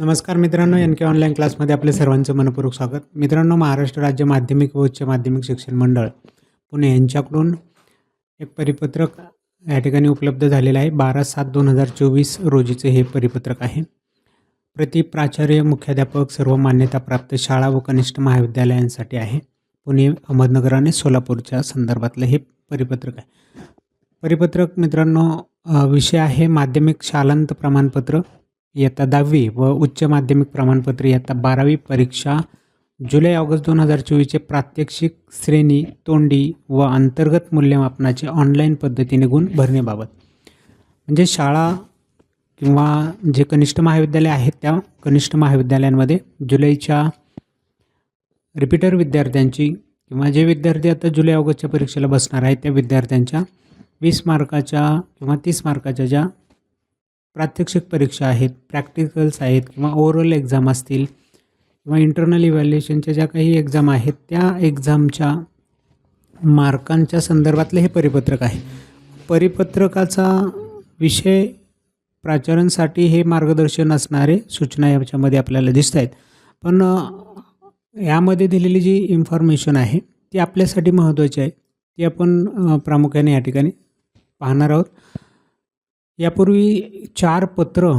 नमस्कार मित्रांनो एन के ऑनलाईन क्लासमध्ये आपले सर्वांचं मनपूर्वक स्वागत. मित्रांनो महाराष्ट्र राज्य माध्यमिक व उच्च माध्यमिक शिक्षण मंडळ पुणे यांच्याकडून एक परिपत्रक या ठिकाणी उपलब्ध झालेलं आहे. बारा सात दोन हजार चोवीस रोजीचे हे परिपत्रक आहे. प्रति प्राचार्य मुख्याध्यापक सर्व मान्यताप्राप्त शाळा व कनिष्ठ महाविद्यालयांसाठी आहे. पुणे अहमदनगर आणि सोलापूरच्या संदर्भातलं हे परिपत्रक आहे. परिपत्रक मित्रांनो विषय आहे माध्यमिक शालांत प्रमाणपत्र. इयत्ता दहावी व उच्च माध्यमिक प्रमाणपत्र इयत्ता बारावी परीक्षा जुलै ऑगस्ट दोन हजार चोवीसचे प्रात्यक्षिक श्रेणी तोंडी व अंतर्गत मूल्यमापनाचे ऑनलाईन पद्धतीने गुण भरण्याबाबत म्हणजे शाळा किंवा जे कनिष्ठ महाविद्यालय आहेत त्या कनिष्ठ महाविद्यालयांमध्ये जुलैच्या रिपीटर विद्यार्थ्यांची किंवा जे विद्यार्थी आता जुलै ऑगस्टच्या परीक्षेला बसणार आहेत त्या विद्यार्थ्यांच्या वीस मार्काच्या किंवा तीस मार्काच्या ज्या प्रात्यक्षिक परीक्षा आहेत प्रॅक्टिकल्स आहेत किंवा ओव्हरऑल एक्झाम असतील किंवा इंटरनल इव्हॅल्युएशनच्या ज्या काही एक्झाम आहेत त्या एक्झामच्या मार्कांच्या संदर्भातलं हे परिपत्रक आहे. परिपत्रकाचा विषय प्राचार्यांसाठी हे मार्गदर्शन असणारे सूचना याच्यामध्ये आपल्याला दिसत आहेत पण यामध्ये दिलेली जी इन्फॉर्मेशन आहे ती आपल्यासाठी महत्त्वाची आहे. ती आपण प्रामुख्याने या ठिकाणी पाहणार आहोत. यापूर्वी चार पत्र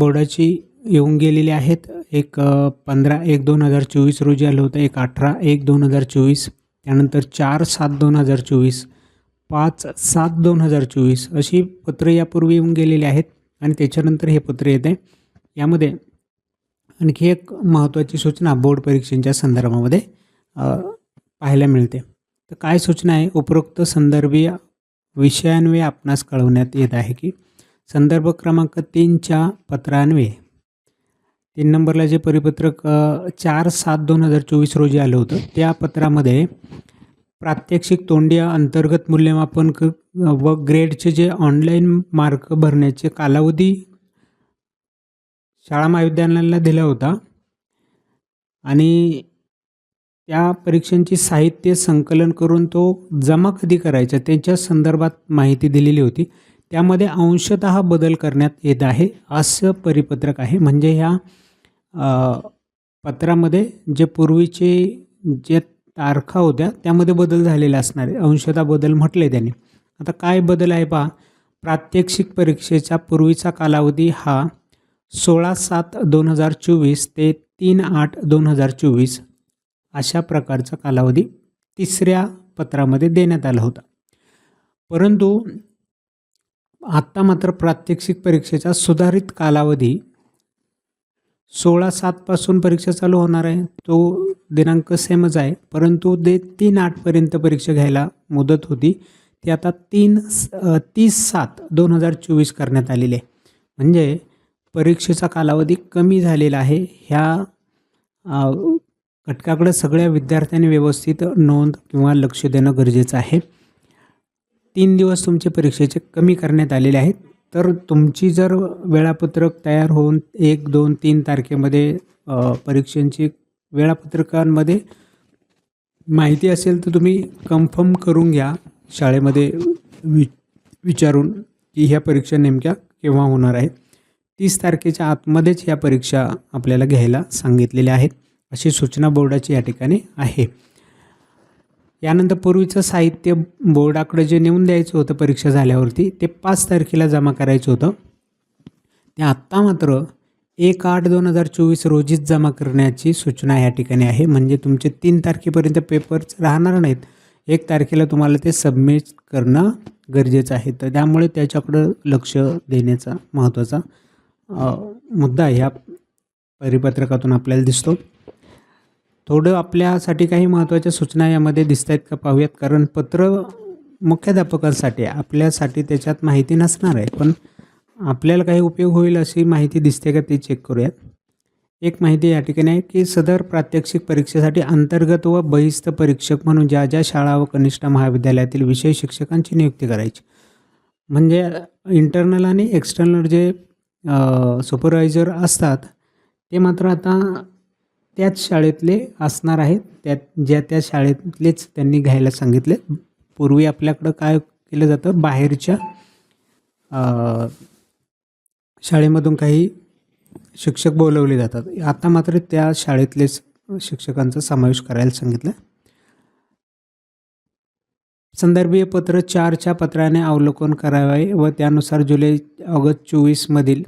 बोर्डाची येऊन गेलेली आहेत. एक पंधरा एक दोन हजार चोवीस रोजी आलं होतं. एक अठरा एक दोन हजार चोवीस. त्यानंतर चार सात दोन हजार चोवीस. पाच सात दोन हजार चोवीस अशी पत्रं यापूर्वी येऊन गेलेली आहेत आणि त्याच्यानंतर हे पत्र येते. यामध्ये आणखी एक महत्त्वाची सूचना बोर्ड परीक्षेच्या संदर्भामध्ये पाहायला मिळते. तर काय सूचना आहे? उपरोक्त संदर्भीय विषयान्वये आपणास कळवण्यात येत आहे की संदर्भ क्रमांक तीनच्या पत्रान्वये तीन नंबरला जे परिपत्रक चार सात दोन हजार चोवीस रोजी आलं होतं त्या पत्रामध्ये प्रात्यक्षिक तोंडी अंतर्गत मूल्यमापन क व ग्रेडचे जे ऑनलाईन मार्क भरण्याचे कालावधी शाळा महाविद्यालयाला दिला होता. आणि त्या परीक्षांची साहित्य संकलन करून तो जमा कधी करायचा त्याच्या संदर्भात माहिती दिलेली होती. त्यामध्ये अंशतः बदल करण्यात येत आहे असं परिपत्रक आहे. म्हणजे ह्या पत्रामध्ये जे पूर्वीचे जे तारखा होत्या त्यामध्ये बदल झालेले असणार आहे. अंशतः बदल म्हटले त्याने. आता काय बदल आहे पहा. प्रात्यक्षिक परीक्षेचा पूर्वीचा कालावधी हा सोळा सात दोन हजार चोवीस ते तीन आठ दोन हजार चोवीस. अशा प्रकारचा कालावधी तिसऱ्या पत्रामध्ये देण्यात आला होता. परंतु आत्ता मात्र प्रात्यक्षिक परीक्षेचा सुधारित कालावधी सोळा सातपासून परीक्षा चालू होणार आहे. तो दिनांक सेमच आहे. परंतु ते तीन आठपर्यंत परीक्षा घ्यायला मुदत होती. ती आता तीन स- तीस सात दोन हजार चोवीस करण्यात आलेली आहे. म्हणजे परीक्षेचा कालावधी कमी झालेला आहे. ह्या घटकाकडे सगळ्या विद्यार्थ्यांनी व्यवस्थित नोंद किंवा लक्ष देणं गरजेचं आहे. तीन दिवस तुमचे परीक्षेचे कमी करण्यात आलेले आहेत. तर तुमची जर वेळापत्रक तयार होऊन एक दोन तीन तारखेमध्ये परीक्षांची वेळापत्रकांमध्ये माहिती असेल तर तुम्ही कन्फर्म करून घ्या शाळेमध्ये वि विचारून की ह्या परीक्षा नेमक्या केव्हा होणार आहेत. तीस तारखेच्या आतमध्येच ह्या परीक्षा आपल्याला घ्यायला सांगितलेल्या आहेत. अशी सूचना बोर्डाची या ठिकाणी आहे. यानंतर पूर्वीचं साहित्य बोर्डाकडे जे नेऊन द्यायचं होतं परीक्षा झाल्यावरती ते पाच तारखेला जमा करायचं होतं. ते आत्ता मात्र एक आठ दोन हजार चोवीस रोजीच जमा करण्याची सूचना या ठिकाणी आहे. म्हणजे तुमचे तीन तारखेपर्यंत पेपर्स राहणार नाहीत. एक तारखेला तुम्हाला ते सबमिट करणं गरजेचं आहे. तर त्यामुळे त्याच्याकडं लक्ष देण्याचा महत्त्वाचा मुद्दा ह्या परिपत्रकातून आपल्याला दिसतो. थोडं आपल्यासाठी काही महत्त्वाच्या सूचना यामध्ये दिसत आहेत का पाहूयात. कारण पत्र मुख्याध्यापकांसाठी आहे. आपल्यासाठी त्याच्यात माहिती नसणार आहे. पण आपल्याला काही उपयोग होईल अशी माहिती दिसते का ते चेक करूयात. एक माहिती या ठिकाणी आहे की सदर प्रात्यक्षिक परीक्षेसाठी अंतर्गत व बहिस्थ परीक्षक म्हणून ज्या ज्या शाळा व कनिष्ठ महाविद्यालयातील विषय शिक्षकांची नियुक्ती करायची. म्हणजे इंटरनल आणि एक्सटर्नल जे सुपरवायझर असतात ते मात्र आता त्याच शाळेतले असणार आहेत. त्यात ज्या त्या शाळेतलेच त्यांनी घ्यायला सांगितले. पूर्वी आपल्याकडं काय केलं जातं? बाहेरच्या शाळेमधून काही शिक्षक बोलवले जातात. आता मात्र त्या शाळेतलेच शिक्षकांचा समावेश करायला सांगितलं. संदर्भीय पत्र चारच्या पत्राने अवलोकन करावे व त्यानुसार जुलै ऑगस्ट चोवीसमधील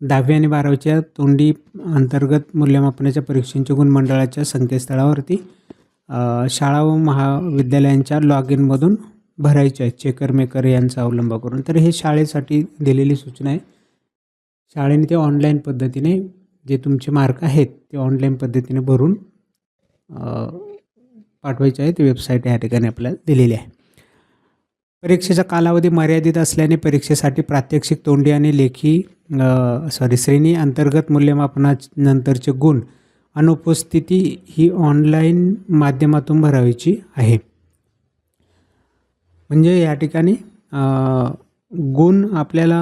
दहावी आणि बारावीच्या तोंडी अंतर्गत मूल्यमापनाच्या परीक्षांच्या गुण मंडळाच्या संकेतस्थळावरती शाळा व महाविद्यालयांच्या लॉग इनमधून भरायचे आहेत. चेकर मेकर यांचा अवलंब करून. तर हे शाळेसाठी दिलेली सूचना आहे. शाळेने ते ऑनलाईन पद्धतीने जे तुमचे मार्क आहेत ते ऑनलाईन पद्धतीने भरून पाठवायचे आहे ती वेबसाईट या ठिकाणी आपल्याला दिलेली आहे. परीक्षेचा कालावधी मर्यादित असल्याने परीक्षेसाठी प्रात्यक्षिक तोंडी आणि लेखी सॉरी श्रेणी अंतर्गत मूल्यमापनानंतरचे गुण अनुपस्थिती ही ऑनलाईन माध्यमातून भरावीची आहे. म्हणजे या ठिकाणी गुण आपल्याला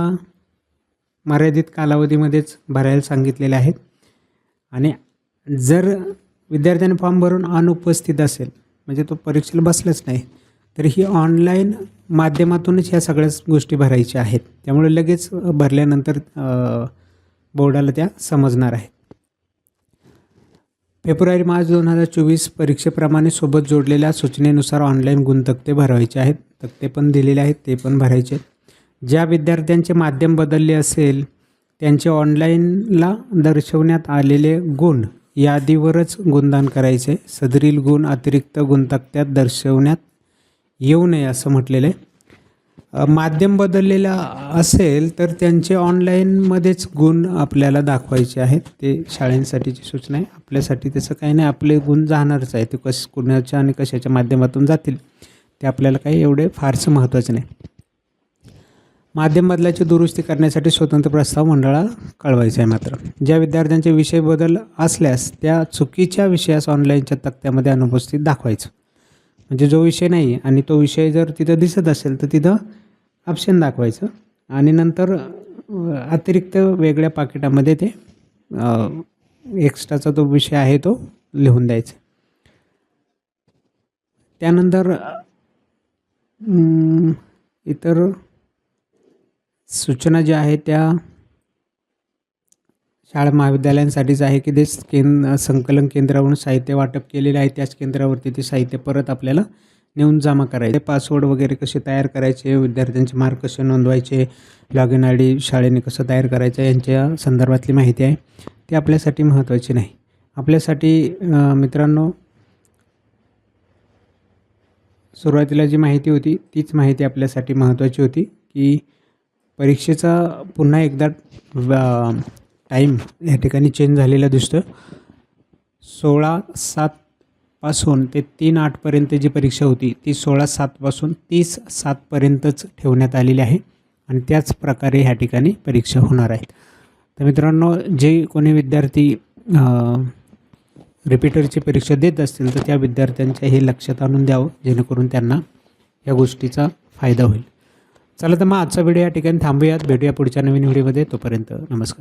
मर्यादित कालावधीमध्येच भरायला सांगितलेले आहेत. आणि जर विद्यार्थ्याने फॉर्म भरून अनुपस्थित असेल म्हणजे तो परीक्षेला बसलाच नाही तर ही ऑनलाईन माध्यमातूनच ह्या सगळ्याच गोष्टी भरायच्या आहेत. त्यामुळे लगेच भरल्यानंतर बोर्डाला त्या समजणार आहेत. फेब्रुवारी मार्च दोन हजार चोवीस परीक्षेप्रमाणे सोबत जोडलेल्या सूचनेनुसार ऑनलाईन गुणतक्ते भरवायचे आहेत. तक्ते पण दिलेले आहेत ते पण भरायचे ज्या विद्यार्थ्यांचे माध्यम बदलले असेल त्यांचे ऑनलाईनला दर्शवण्यात आलेले गुण यादीवरच गुणदान करायचे. सदरील गुण अतिरिक्त गुणतक्त्यात दर्शवण्यात येऊ नये असं म्हटलेलं आहे. माध्यम बदललेलं असेल तर त्यांचे ऑनलाईनमध्येच गुण आपल्याला दाखवायचे आहेत. ते शाळेंसाठीची सूचना आहे. आपल्यासाठी त्याचं काही नाही. आपले गुण जाणारच आहे. ते कश कुणाच्या आणि कशाच्या माध्यमातून जातील ते आपल्याला काही एवढे फारसं महत्त्वाचे नाही. माध्यम बदलाची दुरुस्ती करण्यासाठी स्वतंत्र प्रस्ताव मंडळाला कळवायचा आहे मात्र. ज्या विद्यार्थ्यांचे विषय बदल असल्यास त्या चुकीच्या विषयास ऑनलाईनच्या तक्त्यामध्ये अनुपस्थित दाखवायचं. म्हणजे जो विषय नाही आणि तो विषय जर तिथं दिसत असेल तर तिथं ऑप्शन दाखवायचं. आणि नंतर अतिरिक्त वेगळ्या पाकिटामध्ये ते एक्स्ट्राचा जो विषय आहे तो लिहून द्यायचा. त्यानंतर इतर सूचना ज्या आहेत त्या शाळा महाविद्यालयांसाठीच आहे की ते केंद संकलन केंद्रावरून साहित्य वाटप केलेले आहे त्याच केंद्रावरती ते साहित्य परत आपल्याला नेऊन जमा करायचे. पासवर्ड वगैरे कसे तयार करायचे विद्यार्थ्यांचे मार्क कसे नोंदवायचे लॉग इन आय डी शाळेने कसं तयार करायचं यांच्या संदर्भातली माहिती आहे. ती आपल्यासाठी महत्त्वाची नाही. आपल्यासाठी मित्रांनो सुरुवातीला जी माहिती होती तीच माहिती आपल्यासाठी महत्त्वाची होती की परीक्षेचा पुन्हा एकदा टाईम या ठिकाणी चेंज झालेला दिसतो. सोळा सातपासून ते तीन आठपर्यंत जी परीक्षा होती ती सोळा सातपासून तीस सातपर्यंतच ठेवण्यात आलेली आहे आणि त्याच प्रकारे ह्या ठिकाणी परीक्षा होणार आहेत. तर मित्रांनो जे कोणी विद्यार्थी रिपीटरची परीक्षा देत असतील तर त्या विद्यार्थ्यांच्या हे लक्षात आणून द्यावं जेणेकरून त्यांना या गोष्टीचा फायदा होईल. चला तर मग आजचा व्हिडिओ या ठिकाणी थांबूयात. भेटूया पुढच्या नवीन व्हिडिओमध्ये. तोपर्यंत नमस्कार.